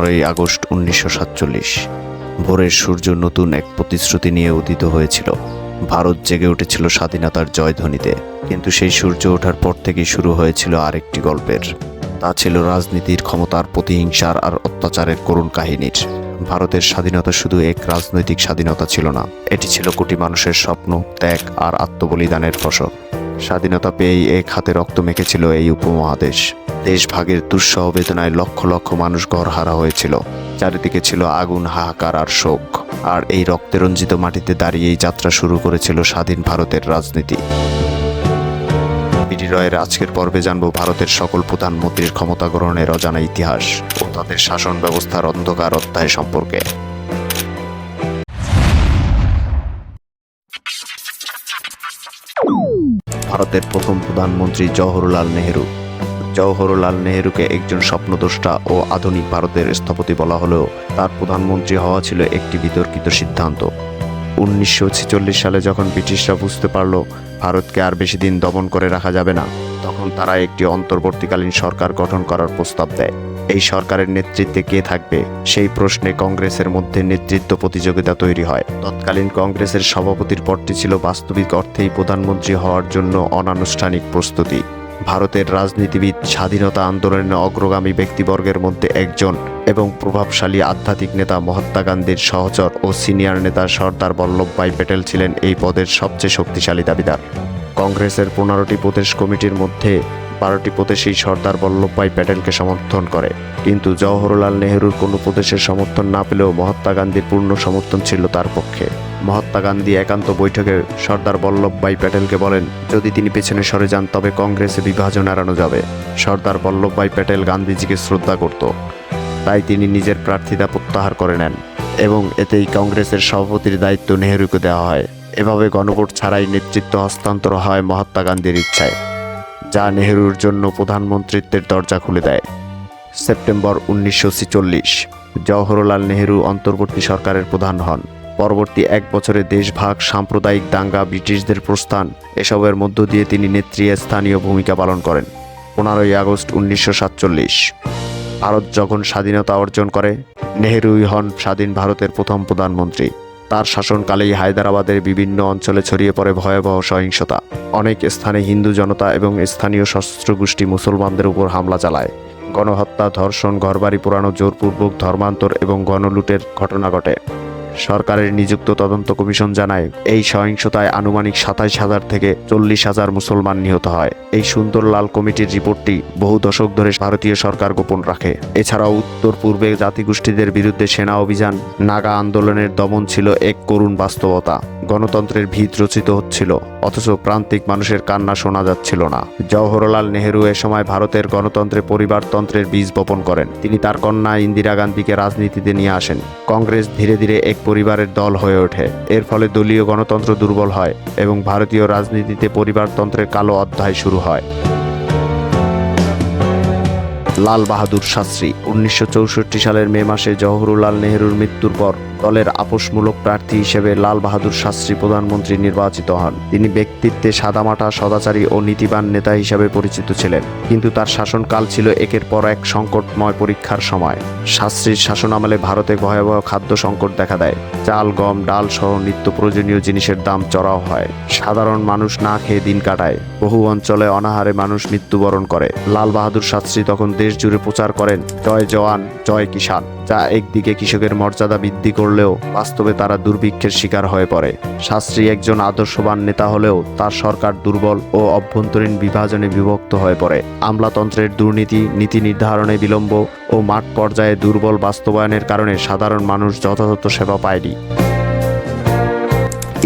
পনেরোই আগস্ট উনিশশো সাতচল্লিশ। ভোরের সূর্য নতুন এক প্রতিশ্রুতি নিয়ে উদিত হয়েছিল। ভারত জেগে উঠেছিল স্বাধীনতার জয়ধ্বনিতে, কিন্তু সেই সূর্য ওঠার পর থেকেই শুরু হয়েছিল আরেকটি গল্পের। তা ছিল রাজনীতির ক্ষমতার প্রতিহিংসার আর অত্যাচারের করুণ কাহিনীর। ভারতের স্বাধীনতা শুধু এক রাজনৈতিক স্বাধীনতা ছিল না, এটি ছিল কোটি মানুষের স্বপ্ন, ত্যাগ আর আত্মবলিদানের ফসল। স্বাধীনতা পেয়েই এক হাতে রক্ত মেখেছিল এই উপমহাদেশ। দেশভাগের দুঃসহ বেদনায় লক্ষ লক্ষ মানুষ ঘরহারা হয়েছিল। চারিদিকে ছিল আগুন, হাহাকার আর শোক। আর এই রক্তে রঞ্জিত মাটিতে দাঁড়িয়েই যাত্রা শুরু করেছিল স্বাধীন ভারতের রাজনীতি। বিডি রয়ের আজকের পর্বে জানব ভারতের সকল প্রধানমন্ত্রীর ক্ষমতা গ্রহণের অজানা ইতিহাস ও তাদের শাসন ব্যবস্থার অন্ধকার অধ্যায় সম্পর্কে। ভারতের প্রথম প্রধানমন্ত্রী জওহরলাল নেহেরু। জওহরলাল নেহেরুকে একজন স্বপ্নদ্রষ্টা ও আধুনিক ভারতের স্থপতি বলা হলেও তার প্রধানমন্ত্রী হওয়া ছিল একটি বিতর্কিত সিদ্ধান্ত। উনিশশো ছেচল্লিশ সালে যখন ব্রিটিশরা বুঝতে পারল ভারতকে আর বেশি দিন দমন করে রাখা যাবে না, তখন তারা একটি অন্তর্বর্তীকালীন সরকার গঠন করার প্রস্তাব দেয়। এই সরকারের নেতৃত্বে কে থাকবে? সেই প্রশ্নে কংগ্রেসের মধ্যে নেতৃত্ব প্রতিযোগিতা তৈরি হয়। তৎকালীন কংগ্রেসের সভাপতির পদটি ছিল বাস্তবিক অর্থেই প্রধানমন্ত্রী হওয়ার জন্য অনানুষ্ঠানিক প্রস্তুতি। ভারতের রাজনীতিবিদ স্বাধীনতা আন্দোলনের অগ্রগামী ব্যক্তিবর্গের মধ্যে একজন এবং প্রভাবশালী আধ্যাত্মিক নেতা মহাত্মা গান্ধীর সহচর ও সিনিয়র নেতা সর্দার বল্লভভাই প্যাটেল ছিলেন এই পদের সবচেয়ে শক্তিশালী দাবিদার। কংগ্রেসের পনেরোটি প্রদেশ কমিটির মধ্যে বারোটি প্রদেশেই সর্দার বল্লভভাই প্যাটেলকে সমর্থন করে। কিন্তু জওহরলাল নেহেরুর কোনো প্রদেশের সমর্থন না পেলেও মহাত্মা গান্ধীর পূর্ণ সমর্থন ছিল তার পক্ষে। মহাত্মা গান্ধী একান্ত বৈঠকে সর্দার বল্লভভাই প্যাটেলকে বলেন, যদি তিনি পেছনে সরে যান, তবে কংগ্রেসে বিভাজন এড়ানো যাবে। সর্দার বল্লভভাই প্যাটেল গান্ধীজিকে শ্রদ্ধা করত। তাই তিনি নিজের প্রার্থিতা প্রত্যাহার করে নেন এবং এতেই কংগ্রেসের সভাপতির দায়িত্ব নেহেরুকে দেওয়া হয়। এভাবে গণভোট ছাড়াই নেতৃত্ব হস্তান্তর হয় মহাত্মা গান্ধীর ইচ্ছায়। যা নেহেরুর জন্য প্রধানমন্ত্রিত্বের দরজা খুলে দেয়। সেপ্টেম্বর উনিশশো ছেচল্লিশ, জওহরলাল নেহেরু অন্তর্বর্তী সরকারের প্রধান হন। পরবর্তী এক বছরে দেশভাগ, সাম্প্রদায়িক দাঙ্গা, ব্রিটিশদের প্রস্থান, এসবের মধ্য দিয়ে তিনি নেতৃস্থানীয় ভূমিকা পালন করেন। পনেরোই আগস্ট উনিশশো সাতচল্লিশ, ভারত যখন স্বাধীনতা অর্জন করে, নেহেরুই হন স্বাধীন ভারতের প্রথম প্রধানমন্ত্রী। তার শাসনকালেই হায়দ্রাবাদের বিভিন্ন অঞ্চলে ছড়িয়ে পড়ে ভয়াবহ সহিংসতা। অনেক স্থানে হিন্দু জনতা এবং স্থানীয় সশস্ত্র গোষ্ঠী মুসলমানদের উপর হামলা চালায়। গণহত্যা, ধর্ষণ, ঘরবাড়ি পুরানো জোরপূর্বক ধর্মান্তর এবং গণলুটের ঘটনা ঘটে। সরকারের নিযুক্ত তদন্ত কমিশন জানায়, এই সহিংসতায় আনুমানিক সাতাইশ হাজার থেকে চল্লিশ হাজার মুসলমান নিহত হয়। এই সুন্দর লাল কমিটির রিপোর্টটি বহু দশক ধরে ভারতীয় সরকার গোপন রাখে। এছাড়াও উত্তর পূর্বে জাতিগোষ্ঠীদের বিরুদ্ধে সেনা অভিযান, নাগা আন্দোলনের দমন ছিল এক করুণ বাস্তবতা। গণতন্ত্রের ভিত রচিত হচ্ছিল, অথচ প্রান্তিক মানুষের কান্না শোনা যাচ্ছিল না। জওহরলাল নেহেরু এ সময় ভারতের গণতন্ত্রে পরিবারতন্ত্রের বীজ বপন করেন। তিনি তার কন্যা ইন্দিরা গান্ধীকে রাজনীতিতে নিয়ে আসেন। কংগ্রেস ধীরে ধীরে এক পরিবারের দল হয়ে ওঠে। এর ফলে দলীয় গণতন্ত্র দুর্বল হয় এবং ভারতীয় রাজনীতিতে পরিবারতন্ত্রের কালো অধ্যায় শুরু হয়। লাল বাহাদুর শাস্ত্রী। উনিশশো চৌষট্টি সালের মে মাসে জওহরলাল নেহরুর মৃত্যুর পর দলের আপোষমূলক প্রার্থী হিসেবে লাল বাহাদুর শাস্ত্রী প্রধানমন্ত্রী নির্বাচিত হন। তিনি ব্যক্তিত্বে সাদামাটা, সদাচারী ও নীতিবান নেতা হিসেবে পরিচিত ছিলেন। কিন্তু তার শাসনকাল ছিল একের পর এক সংকটময় পরীক্ষার সময়। শাস্ত্রীর শাসন আমলে ভারতে ভয়াবহ খাদ্য সংকট দেখা দেয়। চাল, গম, ডাল সহ নিত্য প্রয়োজনীয় জিনিসের দাম চড়াও হয়। সাধারণ মানুষ না খেয়ে দিন কাটায়। বহু অঞ্চলে অনাহারে মানুষ মৃত্যুবরণ করে। লাল বাহাদুর শাস্ত্রী তখন দেশ জুড়ে প্রচার করেন। জয় জওয়ান, জয় কিষান যা একদিকে কৃষকের মর্যাদা বৃদ্ধি করলেও বাস্তবে তারা দুর্ভিক্ষের শিকার হয়ে পড়ে। শাস্ত্রী একজন আদর্শবান নেতা হলেও তার সরকার দুর্বল ও অভ্যন্তরীণ বিভাজনে বিভক্ত হয়ে পড়ে। আমলাতন্ত্রের দুর্নীতি, নীতি নির্ধারণে বিলম্ব ও মাঠ পর্যায়ে দুর্বল বাস্তবায়নের কারণে সাধারণ মানুষ যথাযথ সেবা পায়নি।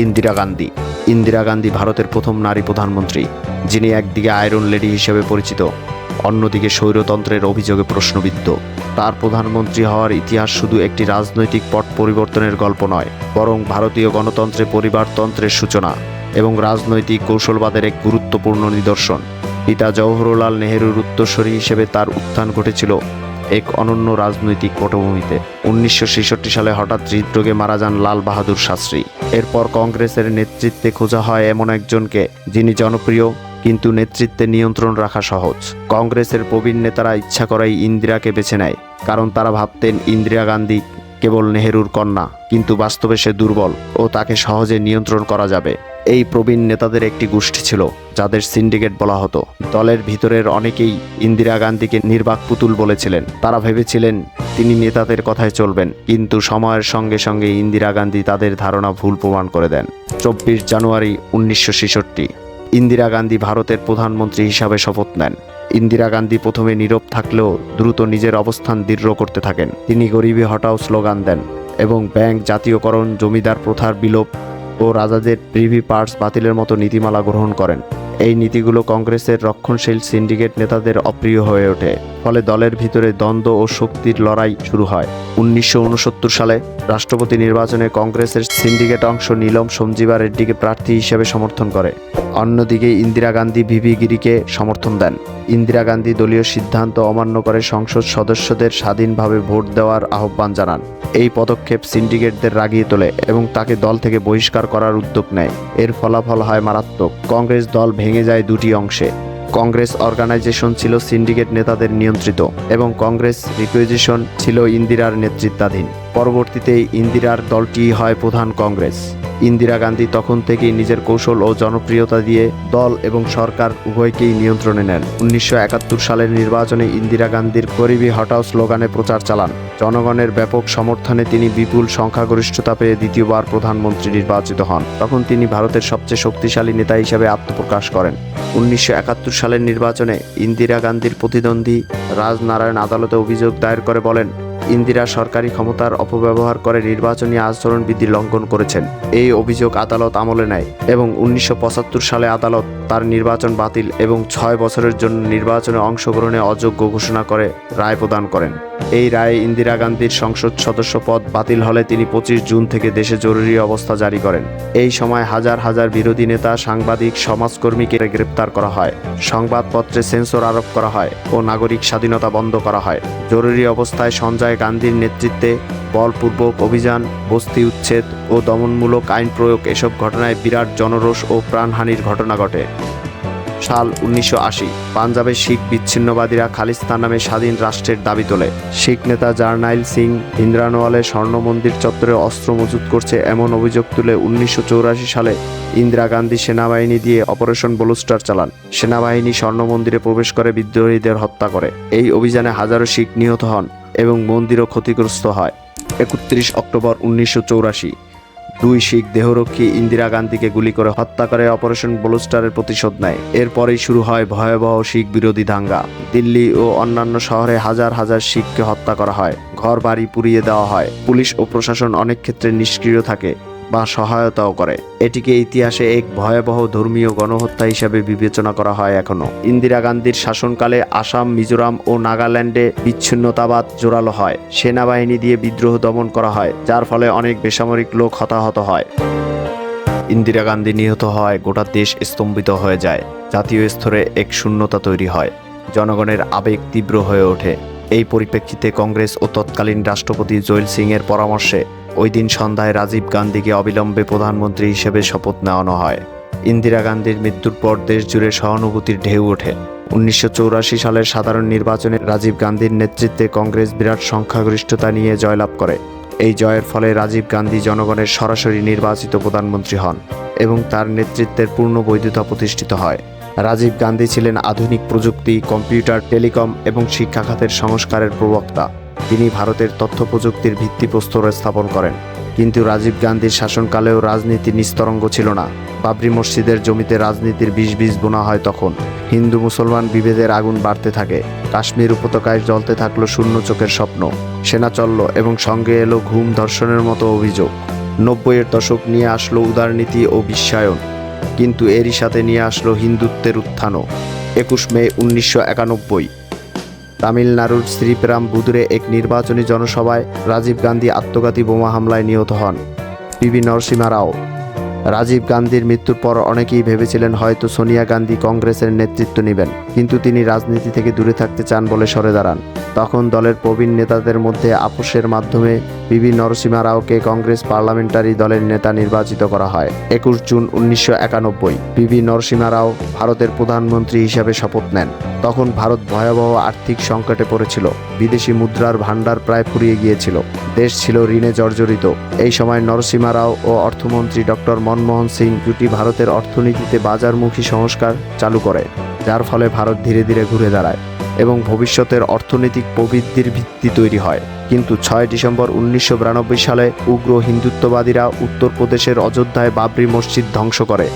ইন্দিরা গান্ধী ইন্দিরা গান্ধী ভারতের প্রথম নারী প্রধানমন্ত্রী, যিনি একদিকে আয়রন লেডি হিসেবে পরিচিত অন্যদিকে স্বৈরতন্ত্রের অভিযোগে প্রশ্নবিদ্ধ। তার প্রধানমন্ত্রী হওয়ার ইতিহাস শুধু একটি রাজনৈতিক পট পরিবর্তনের গল্প নয়, বরং ভারতীয় গণতন্ত্রে পরিবারতন্ত্রের সূচনা এবং রাজনৈতিক কৌশলবাদের এক গুরুত্বপূর্ণ নিদর্শন। পিতা জওহরলাল নেহেরুর উত্তরসূরি হিসেবে তার উত্থান ঘটেছিল এক অনন্য রাজনৈতিক পটভূমিতে। উনিশশো ছেষট্টি সালে হঠাৎ হৃদরোগে মারা যান লাল বাহাদুর শাস্ত্রী। এরপর কংগ্রেসের নেতৃত্বে খোঁজা হয় এমন একজনকে যিনি জনপ্রিয় কিন্তু নেতৃত্বে নিয়ন্ত্রণ রাখা সহজ। কংগ্রেসের প্রবীণ নেতারা ইচ্ছা করাই ইন্দিরাকে বেছে নেয়, কারণ তারা ভাবতেন ইন্দিরা গান্ধী কেবল নেহেরুর কন্যা, কিন্তু বাস্তবে সে দুর্বল ও তাকে সহজে নিয়ন্ত্রণ করা যাবে। এই প্রবীণ নেতাদের একটি গোষ্ঠী ছিল, যাদের সিন্ডিকেট বলা হতো। দলের ভিতরের অনেকেই ইন্দিরা গান্ধীকে নির্বাক পুতুল বলেছিলেন। তারা ভেবেছিলেন, তিনি নেতাদের কথায় চলবেন, কিন্তু সময়ের সঙ্গে সঙ্গে ইন্দিরা গান্ধী তাদের ধারণা ভুল প্রমাণ করে দেন। চব্বিশ জানুয়ারি উনিশশো ছেষট্টি। ইন্দিরা গান্ধী ভারতের প্রধানমন্ত্রী হিসাবে শপথ নেন। ইন্দিরা গান্ধী প্রথমে নীরব থাকলেও দ্রুত নিজের অবস্থান দৃঢ় করতে থাকেন। তিনি গরিবী হটাও স্লোগান দেন এবং ব্যাংক, জাতীয়করণ, জমিদার প্রথার বিলোপ ও রাজাদের প্রিভি পার্টস বাতিলের মতো নীতিমালা গ্রহণ করেন। এই নীতিগুলো কংগ্রেসের রক্ষণশীল সিন্ডিকেট নেতাদের অপ্রিয় হয়ে ওঠে, ফলে দলের ভিতরে দ্বন্দ্ব ও শক্তির লড়াই শুরু হয়। উনিশশো উনসত্তর সালে রাষ্ট্রপতি নির্বাচনে কংগ্রেসের সিন্ডিকেট অংশ নীলম সঞ্জীবা রেড্ডিকে প্রার্থী হিসেবে সমর্থন করে। অন্যদিকে ইন্দিরা গান্ধী ভিভি গিরিকে সমর্থন দেন। ইন্দিরা গান্ধী দলীয় সিদ্ধান্ত অমান্য করে সংসদ সদস্যদের স্বাধীনভাবে ভোট দেওয়ার আহ্বান জানান। এই পদক্ষেপ সিন্ডিকেটদের রাগিয়ে তোলে এবং তাকে দল থেকে বহিষ্কার করার উদ্যোগ নেয়। এর ফলাফল হয় মারাত্মক। কংগ্রেস দল ভেঙে যায় দুটি অংশে। কংগ্রেস অর্গানাইজেশন ছিল সিন্ডিকেট নেতাদের নিয়ন্ত্রিত এবং কংগ্রেস রিকুইজিশন ছিল ইন্দিরার নেতৃত্বাধীন। পরবর্তীতে ইন্দিরার দলটি হয় প্রধান কংগ্রেস। ইন্দিরা গান্ধী তখন থেকেই নিজের কৌশল ও জনপ্রিয়তা দিয়ে দল এবং সরকার উভয়কেই নিয়ন্ত্রণে নেন। উনিশশো একাত্তর সালের নির্বাচনে ইন্দিরা গান্ধীর গরিবী হটাও স্লোগানে প্রচার চালান। জনগণের ব্যাপক সমর্থনে তিনি বিপুল সংখ্যাগরিষ্ঠতা পেয়ে দ্বিতীয়বার প্রধানমন্ত্রী নির্বাচিত হন। তখন তিনি ভারতের সবচেয়ে শক্তিশালী নেতা হিসেবে আত্মপ্রকাশ করেন। উনিশশো একাত্তর সালের নির্বাচনে ইন্দিরা গান্ধীর প্রতিদ্বন্দ্বী রাজনারায়ণ আদালতে অভিযোগ দায়ের করে বলেন ইন্দিরা সরকারি ক্ষমতার অপব্যবহার করে নির্বাচনী আচরণবিধি লঙ্ঘন করেছেন। এই অভিযোগ আদালত আমলে নেয় এবং উনিশশো সালে আদালত তার নির্বাচন বাতিল এবং ছয় বছরের জন্য নির্বাচনে অংশগ্রহণে অযোগ্য ঘোষণা করে রায় প্রদান করেন। এই রায়ে ইন্দিরা গান্ধীর সংসদ সদস্য পদ বাতিল হলে তিনি পঁচিশ জুন থেকে দেশে জরুরি অবস্থা জারি করেন। এই সময় হাজার হাজার বিরোধী নেতা, সাংবাদিক, সমাজকর্মীকে গ্রেপ্তার করা হয়। সংবাদপত্রে সেন্সর আরোপ করা হয় ও নাগরিক স্বাধীনতা বন্ধ করা হয়। জরুরি অবস্থায় সঞ্জয় গান্ধীর নেতৃত্বে বলপূর্বক অভিযান, বস্তি উচ্ছেদ ও দমনমূলক আইন প্রয়োগ এসব ঘটনায় বিরাট জনরোষ ও প্রাণহানির ঘটনা ঘটে। সাল উনিশশো আশি, পাঞ্জাবের শিখ বিচ্ছিন্নবাদীরা খালিস্তান নামে স্বাধীন রাষ্ট্রের দাবি তোলে। শিখ নেতা জার্নাইল সিং ইন্দ্রানোয়ালে স্বর্ণ মন্দির চত্বরে অস্ত্র মজুত করছে এমন অভিযোগ তুলে উনিশশো সালে ইন্দিরা গান্ধী সেনাবাহিনী দিয়ে অপারেশন ব্লুস্টার চালান। সেনাবাহিনী স্বর্ণ মন্দিরে প্রবেশ করে বিদ্রোহীদের হত্যা করে। এই অভিযানে হাজারো শিখ নিহত হন। এবং মন্দিরও ক্ষতিগ্রস্ত হয়। একত্রিশ অক্টোবর উনিশশো চৌরাশি, দুই শিখ দেহরক্ষী ইন্দিরা গান্ধীকে গুলি করে হত্যা করে অপারেশন ব্লুস্টারের প্রতিশোধ নেয়। এরপরেই শুরু হয় ভয়াবহ শিখ বিরোধী দাঙ্গা। দিল্লি ও অন্যান্য শহরে হাজার হাজার শিখকে হত্যা করা হয়। ঘর বাড়ি পুড়িয়ে দেওয়া হয়। পুলিশ ও প্রশাসন অনেক ক্ষেত্রে নিষ্ক্রিয় থাকে। বা সহায়তাও করে। এটিকে ইতিহাসে এক ভয়াবহ ধর্মীয় গণহত্যা হিসাবে বিবেচনা করা হয় এখনও ইন্দিরা গান্ধীর শাসনকালে আসাম, মিজোরাম ও নাগাল্যান্ডে বিচ্ছিন্নতাবাদ জোরালো হয়। সেনাবাহিনী দিয়ে বিদ্রোহ দমন করা হয়, যার ফলে অনেক বেসামরিক লোক হতাহত হয়। ইন্দিরা গান্ধী নিহত হয় গোটা দেশ স্তম্ভিত হয়ে যায়। জাতীয় স্তরে এক শূন্যতা তৈরি হয়। জনগণের আবেগ তীব্র হয়ে ওঠে। এই পরিপ্রেক্ষিতে কংগ্রেস ও তৎকালীন রাষ্ট্রপতি জৈল সিং এর পরামর্শে ওই দিন সন্ধ্যায় রাজীব গান্ধীকে অবিলম্বে প্রধানমন্ত্রী হিসেবে শপথ নেওয়ানো হয়। ইন্দিরা গান্ধীর মৃত্যুর পর দেশ জুড়ে সহানুভূতির ঢেউ ওঠে। উনিশশো সালের সাধারণ নির্বাচনে রাজীব গান্ধীর নেতৃত্বে কংগ্রেস বিরাট সংখ্যাগরিষ্ঠতা নিয়ে জয়লাভ করে। এই জয়ের ফলে রাজীব গান্ধী জনগণের সরাসরি নির্বাচিত প্রধানমন্ত্রী হন এবং তার নেতৃত্বের পূর্ণ বৈধতা প্রতিষ্ঠিত হয়। রাজীব গান্ধী ছিলেন আধুনিক প্রযুক্তি, কম্পিউটার, টেলিকম এবং শিক্ষা খাতের সংস্কারের প্রবক্তা। তিনি ভারতের তথ্য প্রযুক্তির ভিত্তিপ্রস্তর স্থাপন করেন। কিন্তু রাজীব গান্ধীর শাসনকালেও রাজনীতি নিস্তরঙ্গ ছিল না। বাবরি মসজিদের জমিতে রাজনীতির বীজ বীজ বোনা হয় তখন। হিন্দু মুসলমান বিভেদের আগুন বাড়তে থাকে। কাশ্মীর উপত্যকায় জ্বলতে থাকল শূন্য চোখের স্বপ্ন। সেনা চলল এবং সঙ্গে এলো ঘুম ধর্ষণের মতো অভিযোগ। নব্বইয়ের দশক নিয়ে আসলো উদারনীতি ও বিশ্বায়ন। কিন্তু এরই সাথে নিয়ে আসলো হিন্দুত্বের উত্থানও। একুশ মে উনিশশো একানব্বই। তামিলনাড়ুর শ্রীপেরাম বুদুরে এক নির্বাচনী জনসভায় রাজীব গান্ধী আত্মঘাতী বোমা হামলায় নিহত হন। পিবি নরসিমা রাও। রাজীব গান্ধীর মৃত্যুর পর অনেকেই ভেবেছিলেন হয়তো সোনিয়া গান্ধী কংগ্রেসের নেতৃত্ব নেবেন, কিন্তু তিনি রাজনীতি থেকে দূরে থাকতে চান বলে সরে দাঁড়ান। তখন দলের প্রবীণ নেতাদের মধ্যে আপোষের মাধ্যমে বিবি নরসিমা রাওকে কংগ্রেস পার্লামেন্টারি দলের নেতা নির্বাচিত করা হয়, একুশ জুন উনিশশো একানব্বই। বিবি নরসিমা রাও ভারতের প্রধানমন্ত্রী হিসাবে শপথ নেন। তখন ভারত ভয়াবহ আর্থিক সংকটে পড়েছিল, বিদেশি মুদ্রার ভাণ্ডার প্রায় ফুরিয়ে গিয়েছিল। দেশ ছিল ঋণে জর্জরিত। এই সময় নরসিমা রাও ও অর্থমন্ত্রী ডক্টর মনমোহন সিং জুটি ভারতের অর্থনীতিতে বাজারমুখী সংস্কার চালু করে, যার ফলে ভারত ধীরে ধীরে ঘুরে দাঁড়ায় এবং ভবিষ্যতের অর্থনৈতিক প্রবৃদ্ধির ভিত্তি তৈরি হয়। কিন্তু ছয় ডিসেম্বর উনিশশো বিরানব্বই সালে উগ্র হিন্দুত্ববাদীরা উত্তরপ্রদেশের অযোধ্যায় বাবরি মসজিদ ধ্বংস করে।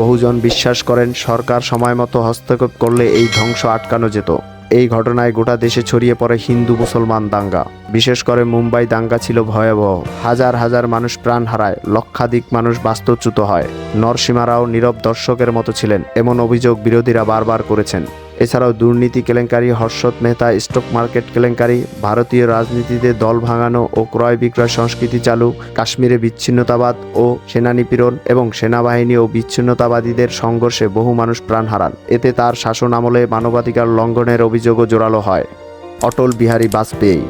বহুজন বিশ্বাস করেন, সরকার সময়মতো হস্তক্ষেপ করলে এই ধ্বংস আটকানো যেত। এই ঘটনায় গোটা দেশে ছড়িয়ে পড়ে হিন্দু মুসলমান দাঙ্গা। বিশেষ করে মুম্বাই দাঙ্গা ছিল ভয়াবহ। হাজার হাজার মানুষ প্রাণ হারায়, লক্ষাধিক মানুষ বাস্তুচ্যুত হয়। নরসীমারাও নীরব দর্শকের মতো ছিলেন, এমন অভিযোগ বিরোধীরা বারবার করেছেন। এছাড়াও দুর্নীতি কেলেঙ্কারি, হর্ষদ মেহতা, স্টক মার্কেট কেলেঙ্কারি, ভারতীয় রাজনীতিতে দল ভাঙানো ও ক্রয় বিক্রয় সংস্কৃতি চালু, কাশ্মীরে বিচ্ছিন্নতাবাদ ও সেনা নিপীড়ন এবং সেনাবাহিনী ও বিচ্ছিন্নতাবাদীদের সংঘর্ষে বহু মানুষ প্রাণ হারান। এতে তার শাসন আমলে মানবাধিকার লঙ্ঘনের অভিযোগও জোরালো হয়। অটল বিহারী বাজপেয়ী।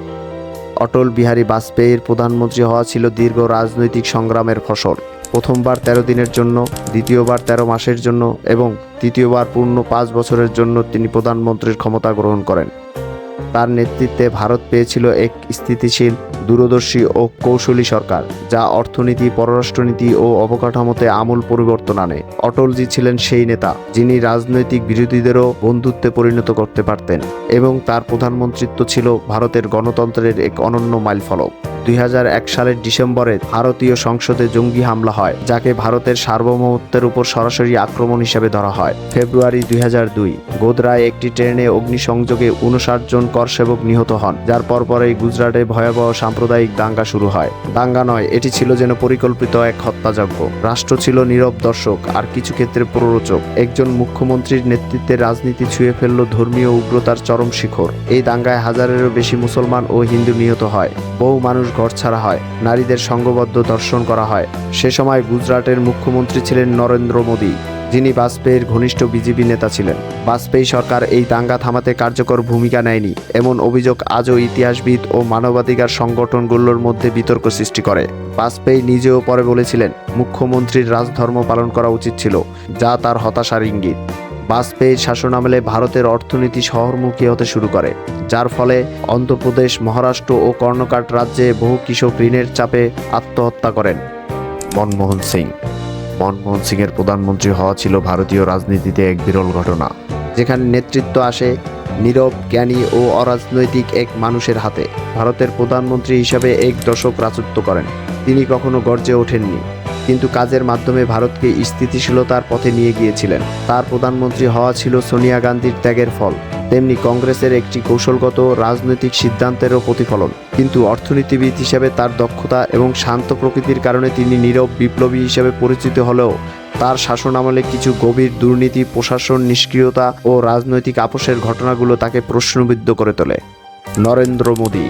অটল বিহারী বাজপেয়ীর প্রধানমন্ত্রী হওয়া ছিল দীর্ঘ রাজনৈতিক সংগ্রামের ফসল। প্রথমবার তেরো দিনের জন্য, দ্বিতীয়বার তেরো মাসের জন্য এবং তৃতীয়বার পূর্ণ পাঁচ বছরের জন্য তিনি প্রধানমন্ত্রীর ক্ষমতা গ্রহণ করেন। তার নেতৃত্বে ভারত পেয়েছিল এক স্থিতিশীল, দূরদর্শী ও কৌশলী সরকার, যা অর্থনীতি, পররাষ্ট্রনীতি ও অবকাঠামোতে আমূল পরিবর্তন আনে। অটলজি ছিলেন সেই নেতা, যিনি রাজনৈতিক বিরোধীদেরও বন্ধুত্বে পরিণত করতে পারতেন এবং তার প্রধানমন্ত্রিত্ব ছিল ভারতের গণতন্ত্রের এক অনন্য মাইলফলক। দুই হাজার এক সালের ডিসেম্বরে ভারতীয় সংসদে জঙ্গি হামলা হয়, যাকে ভারতের সার্বভৌমত্বের উপর সরাসরি আক্রমণ হিসেবে ধরা হয়। ফেব্রুয়ারি দুই গোদরায় একটি ট্রেনে অগ্নিসংযোগে উনষাট জন করসেবক নিহত হন, যার পরপরই গুজরাটে ভয়াবহ সাম্প্রদায়িক দাঙ্গা শুরু হয়। দাঙ্গা নয়, এটি ছিল যেন পরিকল্পিত এক হত্যাযজ্ঞ। রাষ্ট্র ছিল নীরব দর্শক, আর কিছু ক্ষেত্রে প্ররোচক। একজন মুখ্যমন্ত্রীর নেতৃত্বে রাজনীতি ছুঁয়ে ফেলল ধর্মীয় উগ্রতার চরম শিখর। এই দাঙ্গায় হাজারেরও বেশি মুসলমান ও হিন্দু নিহত হয়। বহু মানুষ ঘর ছাড়া হয়। নারীদের সংঘবদ্ধ দর্শন করা হয়। সে সময় গুজরাটের মুখ্যমন্ত্রী ছিলেন নরেন্দ্র মোদী, যিনি বাজপেয়ীর ঘনিষ্ঠ বিজেপি নেতা ছিলেন। বাজপেয়ী সরকার এই দাঙ্গা থামাতে কার্যকর ভূমিকা নেয়নি। এমন অভিযোগ আজও ইতিহাসবিদ ও মানবাধিকার সংগঠনগুলোর মধ্যে বিতর্ক সৃষ্টি করে। বাজপেয়ী নিজেও পরে বলেছিলেন, মুখ্যমন্ত্রীর রাজধর্ম পালন করা উচিত ছিল, যা তার হতাশার ইঙ্গিত। বাজপেয়ীর শাসনামলে ভারতের অর্থনীতি শহরমুখী হতে শুরু করে যার ফলে অন্ধ্রপ্রদেশ মহারাষ্ট্র ও কর্ণাটক রাজ্যে বহু কৃষক ঋণের চাপে আত্মহত্যা করেন। মনমোহন সিং। মনমোহন সিংয়ের প্রধানমন্ত্রী হওয়া ছিল ভারতীয় রাজনীতিতে এক বিরল ঘটনা। যেখানে নেতৃত্ব আসে নীরব জ্ঞানী ও অরাজনৈতিক এক মানুষের হাতে। ভারতের প্রধানমন্ত্রী হিসাবে এক দশক রাজত্ব করেন। তিনি কখনো গর্জে ওঠেননি। কিন্তু কাজের মাধ্যমে ভারতকে স্থিতিশীলতার পথে নিয়ে গিয়েছিলেন। তার প্রধানমন্ত্রী হওয়া ছিল সোনিয়া গান্ধীর ত্যাগের ফল। তেমনি কংগ্রেসের একটি কৌশলগত রাজনৈতিক সিদ্ধান্তেরও প্রতিফলন। কিন্তু অর্থনীতিবিদ হিসেবে তার দক্ষতা এবং শান্ত প্রকৃতির কারণে তিনি নীরব বিপ্লবী হিসেবে পরিচিত হলেও তার শাসন আমলে কিছু গভীর দুর্নীতি, প্রশাসন নিষ্ক্রিয়তা ও রাজনৈতিক আপোষের ঘটনাগুলো তাকে প্রশ্নবিদ্ধ করে তোলে। নরেন্দ্র মোদী,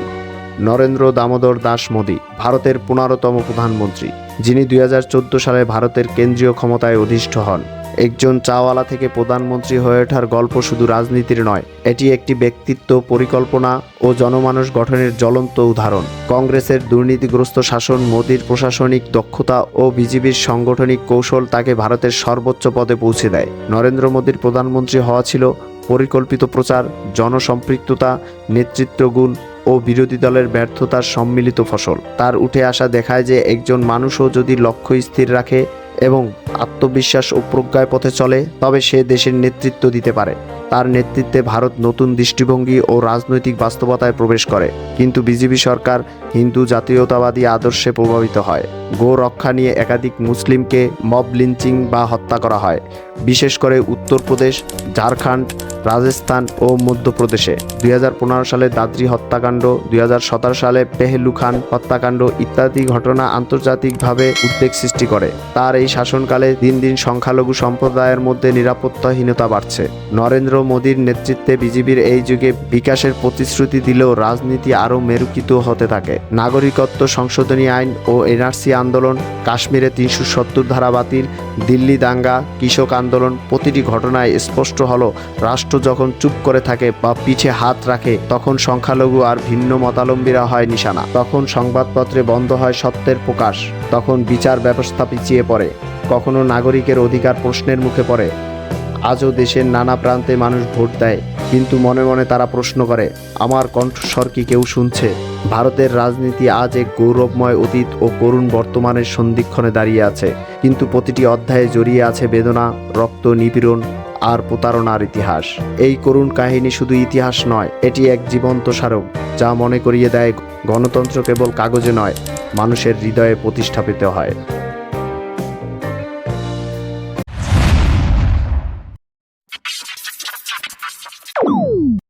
নরেন্দ্র দামোদর দাস মোদী, ভারতের পনেরোতম প্রধানমন্ত্রী। যিনি দুই হাজার চোদ্দ সালে ভারতের কেন্দ্রীয় ক্ষমতায় অধিষ্ঠ হন। একজন চাওয়ালা থেকে প্রধানমন্ত্রী হয়ে ওঠার গল্প শুধু রাজনীতির নয়, এটি একটি ব্যক্তিত্ব, পরিকল্পনা ও জনমানুষ গঠনের জ্বলন্ত উদাহরণ। কংগ্রেসের দুর্নীতিগ্রস্ত শাসন, মোদীর প্রশাসনিক দক্ষতা ও বিজেপির সাংগঠনিক কৌশল তাকে ভারতের সর্বোচ্চ পদে পৌঁছে দেয়। নরেন্দ্র মোদীর প্রধানমন্ত্রী হওয়া ছিল পরিকল্পিত প্রচার, জনসম্পৃক্ততা, নেতৃত্বগুণ ও বিরোধী দলের ব্যর্থতার সম্মিলিত ফসল। তার উঠে আসা দেখায় যে একজন মানুষও যদি লক্ষ্য স্থির রাখে এবং আত্মবিশ্বাস ও প্রজ্ঞায় পথে চলে, তবে সে দেশের নেতৃত্ব দিতে পারে। তার নেতৃত্বে ভারত নতুন দৃষ্টিভঙ্গি ও রাজনৈতিক বাস্তবতায় প্রবেশ করে। কিন্তু বিজেপি সরকার হিন্দু জাতীয়তাবাদী আদর্শে প্রভাবিত হয়। গো রক্ষা নিয়ে একাধিক মুসলিমকে মব লিঞ্চিং বা হত্যা করা হয়। বিশেষ করে উত্তরপ্রদেশ, ঝাড়খণ্ড, রাজস্থান ও মধ্যপ্রদেশে। দুই হাজার পনেরো সালে দাদ্রি হত্যাকাণ্ড, দুই হাজার সতেরো সালে পেহেলু খান হত্যাকাণ্ড ইত্যাদি ঘটনা আন্তর্জাতিকভাবে উদ্বেগ সৃষ্টি করে। তার এই শাসনকালে দিন দিন সংখ্যালঘু সম্প্রদায়ের মধ্যে নিরাপত্তাহীনতা বাড়ছে। নরেন্দ্র মোদীর নেতৃত্বে বিজেপির এই যুগে বিকাশের প্রতিশ্রুতি দিলেও রাজনীতি আরও মেরুকিত হতে থাকে। নাগরিকত্ব সংশোধনী আইন ও এনআরসি আন্দোলন, কাশ্মীরে তিনশো সত্তর ধারা বাতিল দিল্লি দাঙ্গা, কৃষক আন্দোলন প্রতিটি ঘটনায় স্পষ্ট হলো, রাষ্ট্র যখন চুপ করে থাকে বা পিছে হাত রাখে, তখন সংখ্যালঘু আর ভিন্ন মতালম্বীরা হয় নিশানা। তখন সংবাদপত্রে বন্ধ হয় সত্যের প্রকাশ। তখন বিচার ব্যবস্থা পিছিয়ে পড়ে। কখনো নাগরিকের অধিকার প্রশ্নের মুখে পড়ে। আজও দেশের নানা প্রান্তে মানুষ ভোট দেয়, কিন্তু মনে মনে তারা প্রশ্ন করে, আমার কণ্ঠস্বর কি কেউ শুনছে? ভারতের রাজনীতি আজ এক গৌরবময় অতীত ও করুণ বর্তমানের সন্ধিক্ষণে দাঁড়িয়ে আছে, কিন্তু প্রতিটি অধ্যায়ে জড়িয়ে আছে বেদনা, রক্ত, নিপীড়ন আর প্রতারণার ইতিহাস। এই করুণ কাহিনী শুধু ইতিহাস নয়, এটি এক জীবন্ত স্মারক, যা মনে করিয়ে দেয় গণতন্ত্র কেবল কাগজে নয়, মানুষের হৃদয়ে প্রতিষ্ঠাপিত হয়।